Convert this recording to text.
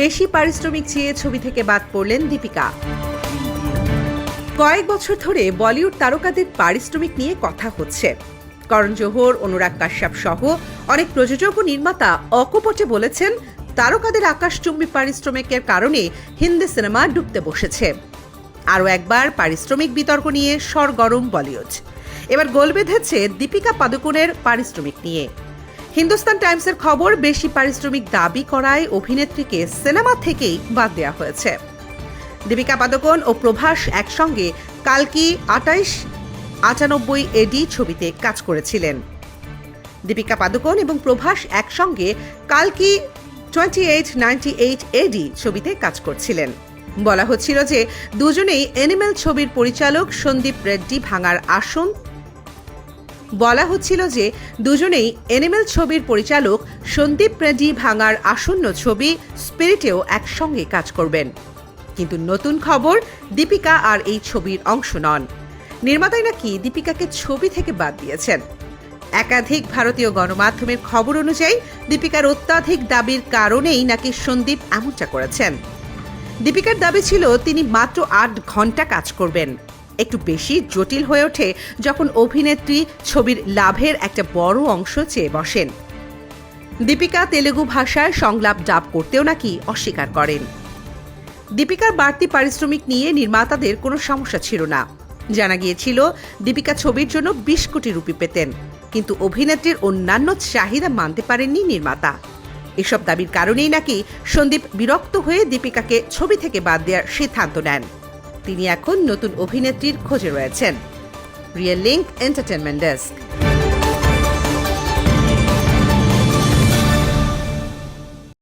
বেশি পারিশ্রমিক চেয়ে ছবি থেকে বাদ পড়লেন দীপিকা। কয়েক বছর ধরে বলিউড তারকাদের পারিশ্রমিক নিয়ে কথা হচ্ছে। করণ জোহর, অনুরাগ কাশ্যপ সহ অনেক প্রযোজক ও নির্মাতা অকপটে বলেছেন, তারকাদের আকাশচুম্বী পারিশ্রমিকের কারণে হিন্দি সিনেমা ডুবতে বসেছে। আরও একবার পারিশ্রমিক বিতর্ক নিয়ে সরগরম বলিউড। এবার গোল বেঁধেছে দীপিকা পাদুকোনের পারিশ্রমিক নিয়ে। হিন্দুস্তান টাইমসের খবর, বেশি পারিশ্রমিক দাবি করায় অভিনেত্রীকে সিনেমা থেকেই বাদ দেওয়া হয়েছে। দীপিকা পাদুকোন ও প্রভাস একসঙ্গে কালকি আটাইশ আটানব্বই এডি ছবিতে কাজ করেছিলেন। দীপিকা পাদুকোন এবং প্রভাস একসঙ্গে কালকি twenty eight, ninety eight AD ছবিতে কাজ করছিলেন। বলা হচ্ছিল যে দুজনেই অ্যানিমেল ছবির পরিচালক সন্দীপ রেড্ডি ভাঙার আসন বলা হচ্ছিল যে দুজনেই অ্যানিমেল ছবির পরিচালক সন্দীপ রেড্ডি ভাঙার আসন্ন ছবি স্পিরিটেও একসঙ্গে কাজ করবেন। কিন্তু নতুন খবর, দীপিকা আর এই ছবির অংশ নন। নির্মাতাই নাকি দীপিকাকে ছবি থেকে বাদ দিয়েছেন। একাধিক ভারতীয় গণমাধ্যমের খবর অনুযায়ী, দীপিকার অত্যাধিক দাবির কারণেই নাকি সন্দীপ এমনটা করেছেন। দীপিকার দাবি ছিল, তিনি মাত্র আট ঘণ্টা কাজ করবেন। একটু বেশি জটিল হয়ে ওঠে যখন অভিনেত্রী ছবির লাভের একটা বড় অংশ চেয়ে বসেন। দীপিকা তেলেগু ভাষায় সংলাপ ডাব করতেও নাকি অস্বীকার করেন। দীপিকার বাড়তি পারিশ্রমিক নিয়ে নির্মাতাদের কোনো সমস্যা ছিল না। জানা গিয়েছিল, দীপিকা ছবির জন্য বিশ কোটি রুপি পেতেন, কিন্তু অভিনেত্রীর অন্যান্য চাহিদা মানতে পারেননি নির্মাতা। এসব দাবির কারণেই নাকি সন্দীপ বিরক্ত হয়ে দীপিকাকে ছবি থেকে বাদ দেওয়ার সিদ্ধান্ত নেন। তিনি এখন নতুন অভিনেত্রীর খোঁজে রয়েছেন। Real link entertainment desk.